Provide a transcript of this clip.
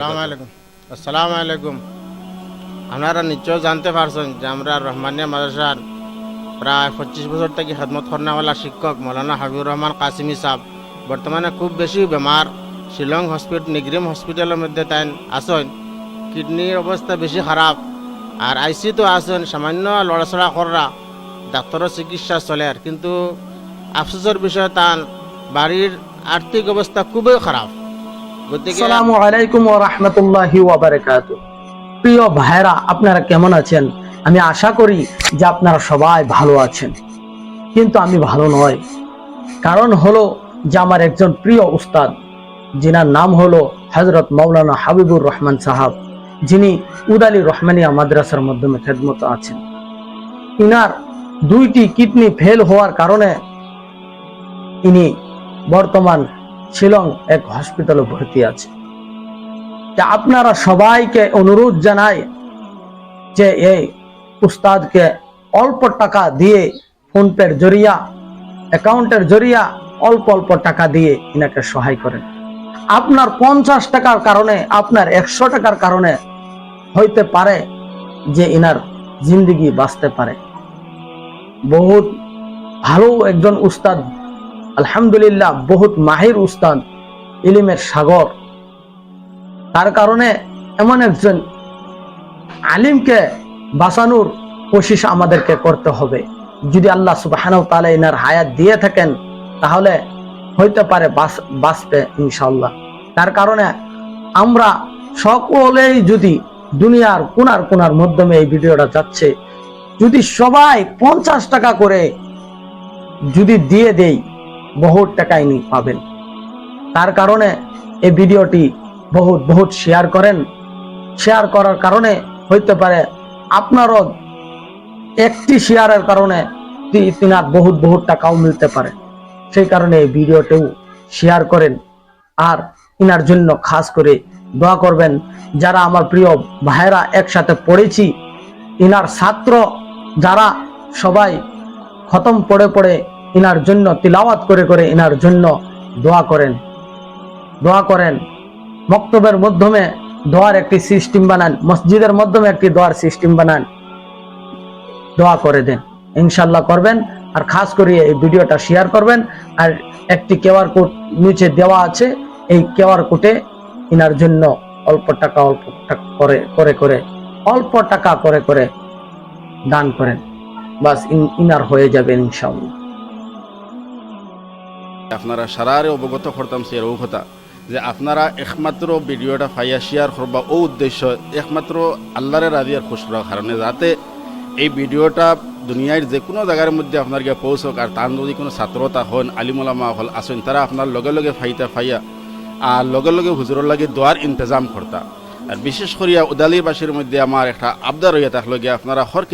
আসসালামু আলাইকুম আপনারা নিশ্চয় জানতে পারছেন যে আমরা রহমানিয়া মাদ্রাসার প্রায় পঁচিশ বছর থেকে খেদমত কর্নাওয়ালা শিক্ষক মৌলানা হাবিবুর রহমান কাসিমি সাহ বর্তমানে খুব বেশি বেমার, শিলং হসপিটাল নিগ্রিম হসপিটালের মধ্যে তাই আসেন কিডনির অবস্থা বেশি খারাপ। আর আইসি তো আসেন সামান্য লড়াচড়া করা ডাক্তারের চিকিৎসা চলে আর। কিন্তু আফসোসের বিষয় তান, বাড়ির আর্থিক অবস্থা খুবই খারাপ। আসসালামু আলাইকুম ওয়া রাহমাতুল্লাহি প্রিয় ভাইরা আপনারা কেমন আছেন? আমি আশা করি যে আপনারা সবাই ভালো আছেন। কিন্তু আমি ভালো নয়। কারণ হলো যে আমার একজন প্রিয় উস্তাদ, যিনার নাম হলো হজরত মৌলানা হাবিবুর রহমান সাহাব, যিনি উদালি রহমানিয়া মাদ্রাসার মাধ্যমে খেদমত আছেন। ইনার দুইটি কিডনি ফেল হওয়ার কারণে ইনি বর্তমান শিলং এক হসপিটালে ভর্তি আছে। তা আপনারা সবাইকে অনুরোধ জানাই যে এই উস্তাদকে অল্প টাকা দিয়ে ফোনপের জরিয়া, অ্যাকাউন্টের জরিয়া অল্প অল্প টাকা দিয়ে ইনাকে সহায় করেন। আপনার পঞ্চাশ টাকার কারণে, আপনার একশো টাকার কারণে হইতে পারে যে ইনার জিন্দগি বাঁচতে পারে। বহুত ভালো একজন উস্তাদ আলহামদুলিল্লাহ, বহুত মাহির উস্তাদ, ইলিমের সাগর। তার কারণে এমন একজন আলিমকে বাঁচানোর কোশিস আমাদেরকে করতে হবে। যদি আল্লাহ সুবাহ তাআলা এনার হায়াত দিয়ে থাকেন, তাহলে হইতে পারে বাঁচ- বাঁচবে ইনশাল্লাহ তার কারণে আমরা সকলেই যদি দুনিয়ার কোনার কোনার মাধ্যমে এই ভিডিওটা যাচ্ছে, যদি সবাই পঞ্চাশ টাকা করে যদি দিয়ে দেই বহুত টাকা ইনি পাবেন। তার কারণে এই ভিডিওটি বহুত বহুত শেয়ার করেন। শেয়ার করার কারণে হইতে পারে আপনারও একটি শেয়ারের কারণে তিনার বহুত বহুত টাকাও মিলতে পারে। সেই কারণে এই ভিডিওটিও শেয়ার করেন। আর ইনার জন্য খাস করে দোয়া করবেন, যারা আমার প্রিয় ভাইরা একসাথে পড়েছি, ইনার ছাত্র যারা সবাই খতম পড়ে পড়ে ইনার জন্য, তিলাওয়াত করে করে ইনার জন্য দোয়া করেন। দোয়া করেন। মক্তবের মাধ্যমে দোয়ার একটি সিস্টেম বানান, মসজিদের মাধ্যমে একটি দোয়ার সিস্টেম বানান। দোয়া করে দেন। ইনশাল্লাহ করবেন। আর খাস করে এই ভিডিওটা শেয়ার করবেন। আর একটি কেওয়ার কোড নিচে দেওয়া আছে। এই কেওয়ার কোডে ইনার জন্য অল্প টাকা অল্প টাকা করে করে করে, অল্প টাকা করে করে দান করেন। বাস ইন- ইনার হয়ে যাবে ইনশাআল্লাহ। আপনারা সারারে অবগত করতাম সে এরও যে আপনারা একমাত্র ভিডিওটা ফাইয়া শেয়ার করবা ও উদ্দেশ্য একমাত্র আল্লাহরে রাজিয়ার খুশ করার কারণে, যাতে এই ভিডিওটা দুনিয়ার যে কোনো জায়গার মধ্যে আপনার গিয়ে পৌঁছক, আর তার যদি কোনো ছাত্রতা হন আলিমুলামা হল, আসেন, তারা আপনার লগে লগে ফাইতা ফাইয়া, আর লগে লগে হুজুরের লাগে দোয়ার ইন্তজাম করতা। আর বিশেষ করিয়া উদালিবাসীর মধ্যে আমার একটা আবদার হইয়া থাকল গিয়ে আপনারা হরকে